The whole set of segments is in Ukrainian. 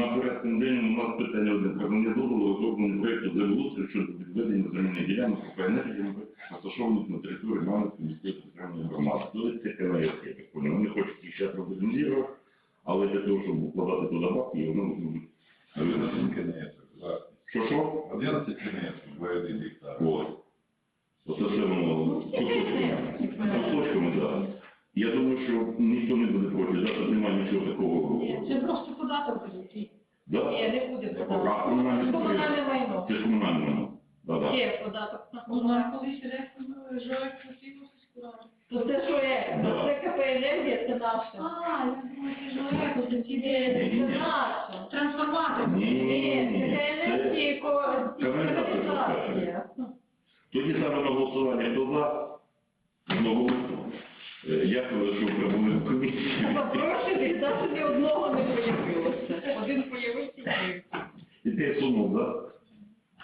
На порядку денному у нас питання одне про надання дозволу розроблення проєкту землеустрою щодо відведення земельних ділянок по енергії, розташованих на території Івановської міської територіальної громади. Тут це КВС, я так понял. Вони хочуть їх зараз модернізувати, але для того, щоб вкладати туди бабки, можуть Один кінець, власне. Що що? 11 кінець, 2,1 гектар. Вот. Оце все воно кусочками, так. Я думаю, що ніхто не буде проти, зараз немає нічого такого. Це просто? Ні, не буде А податок. комунальне Комунальне майно. Це ж комунальне майно. Да-да. Є податок на У нас комунальне. колись директор Жорик хотів сільську То це що є? Да. Це КП енергія, це наше. А, я думаю, це це Це це наше. трансформатор. Ні, ні, Ні, це Це енергія, Каналізація. тоді саме на голосування хто за? Знову. Е, Дякую, що прибули комісію. Запрошений, навіть ні одного не появилося. Один появився. І ти сунув, так?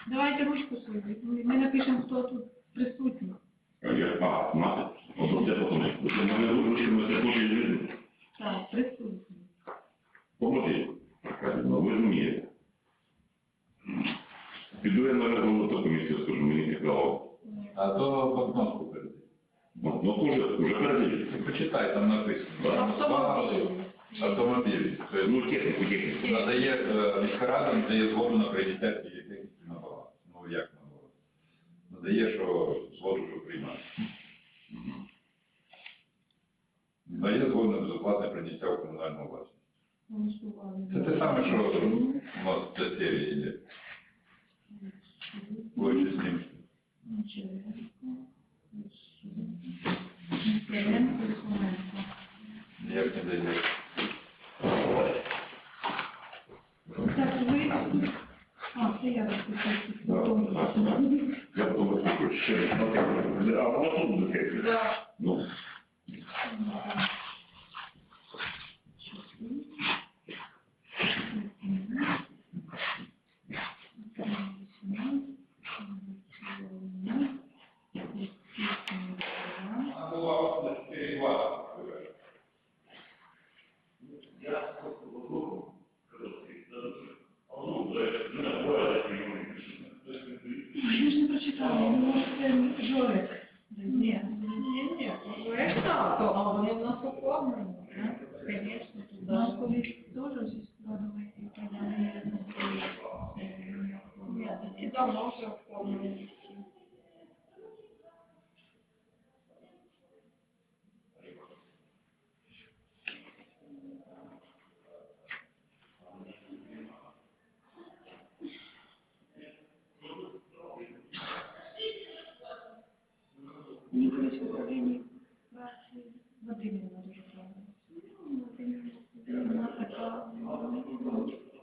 Давайте ручку свою. Ми напишемо, хто тут присутній. А я, а, мати. Ото це потім. Бо мене виручили, ми це дуже люди. Так, присутній. Поможи. Ну, ви розумієте. Піду я на регулятор комісію, скажу, мені цікаво. А то по кнопку перейди. Ну, ну, уже, уже передивіться. Почитай, там написано. Автомобіль. Автомобіль. Тобто, Ну, техніку, техніку. Надає, е, міська рада надає згоду на прийняття цієї техніки на баланс. Ну, як на баланс? Надає, що згоду, що приймає. Дає згоду на безоплатне прийняття у комунальну власність. Це те саме, що у нас ця серія йде. Площа з ним. Ніяк не дає. Так, ви... А, це я розписую. Я потім хочу ще. А воно тут буде техніка. Да. Ну, Я ж не прочитала, я думала, що це Жорик. Ні. Ні, ні, проект а вони в нас оформлені. Звісно, туди. Колись в управлінні праці Вадимівна дуже правильно. Вона така.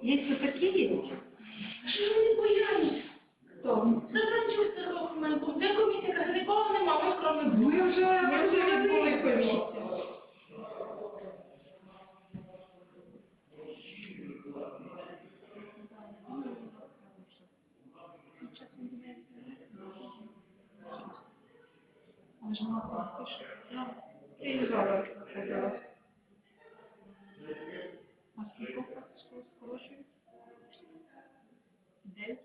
Є хто такі є? Чому не боялись? Хто? Заканчився документу. Де комісія каже, нікого нема, ми кроме двох. Ми вже, ми вже відбули комісію. Але ж вона просто пише. І зараз подивилась. А скільки практично скорочують? Дев'ять.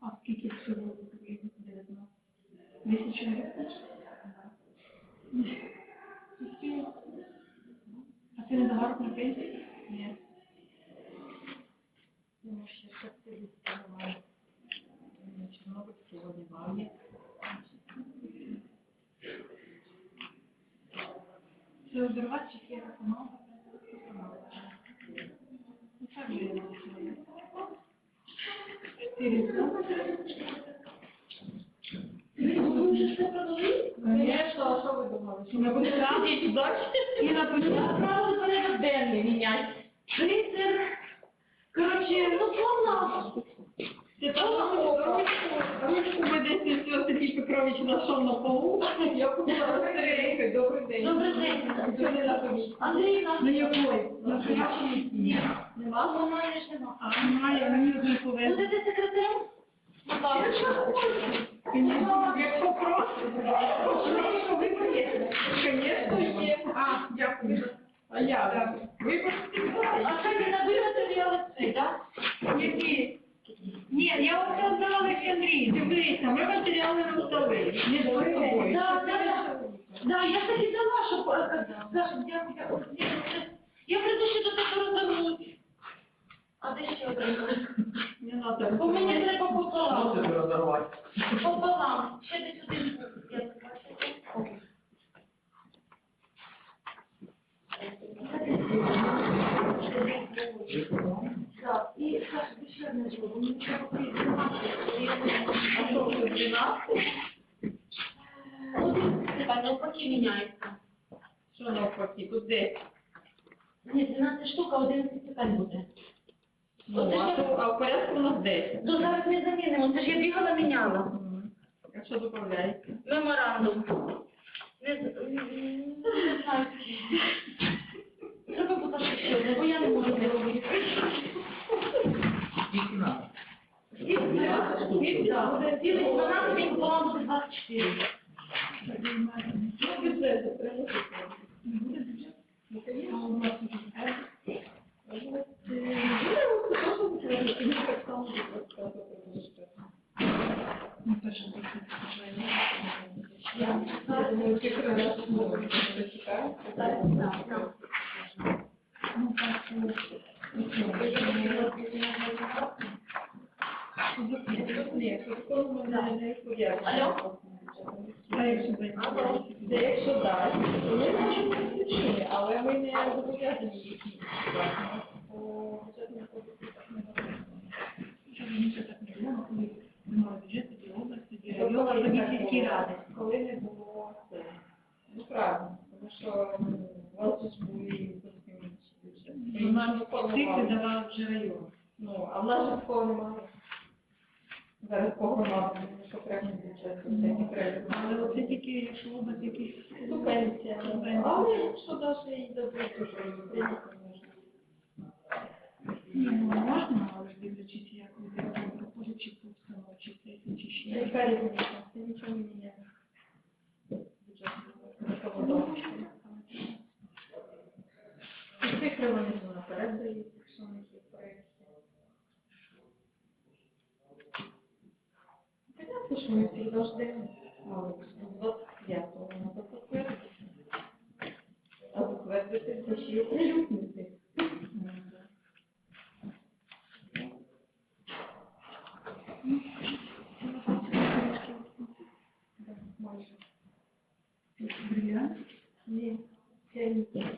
А скільки всього потрібно? Дев'ятнадцять. Чоловік? Скільки? А це не загар на пенсії? Ні. Спеціалістів немає. Значить, мабуть, сьогодні має. Це обірвати чи команда? Ну, Ви вже продали? Звісно, а що ви думали? Що ми будемо сидіти далі? І Я написала. правда порядок денний міняти. Тридцять. Коротше, ну славно. Ти там ручку ми десь все Сергій Петрович знайшов на полу. Я купила розстрілянкою. Добрий день. Добрий день. Сьогодні на комісії. Андрій На нас. якої? На першій? Ні. Нема? Немає ж нема. А, немає, мені не повезло. Будете секретарем? Якщо просто, що ви приїдете? Звісно, є. А, дякую. А я? Ви просто А це не набив матеріали цей, так? Які? Ні, я оце віддала Олександрії. Дивися, ми матеріали роздали. Так, Да, я так і дала, щоб... е, е, Саша, дякую. Ні, ну Я прийду ще до тебе розвернути. А де ще один? Не надо. Бо мені треба пополам. Розорвати. Пополам. Ще десь один. Я бачу. Так, і Саша, ти ще не зробив. Мені треба А що, вже 12? Один питання навпаки міняється. Що навпаки? Тут 10. Ні, 12 штук, а 11 питань буде. Ну, а, то- а в порядку у нас 10. То зараз ми замінимо. Це ж я бігала, міняла. А що додається? Меморандум. Не, з- не знаю. Треба буде одне, бо я не можу не робити. Скільки надо? І так, цілий 12, він пополам буде 24. Ну, бюджет, приносить. Ну, конечно. У нас уже Вот, э, ну, вот, ну, так Ні, тут мене не пов'язано. А якщо? Це якщо так, то ми можемо включити, але ми не зобов'язані їх по бюджетному кодексу. Так не ради. Коли не було це. Ну, правильно, тому що у вас ж були зовсім інші бюджети. У нас Формували. цифри давав вже район. Ну, а в нас же такого немає. Зараз по громадам окремий бюджет, це. Але оце тільки, якщо область якісь... Субвенція. Але якщо навіть і дадуть, то можна. Ні, ну можна, але дивлячись, як люди проходять, чи по установі, чи ще. яка різниця? Це нічого не міняє. Бюджет. І цифри вони ж наперед дають, якщо у них є проєкти. Ми всіх завжди, 25-го вона затвердити. А затвердити й оприлюднити. Майже. Ні, це ні.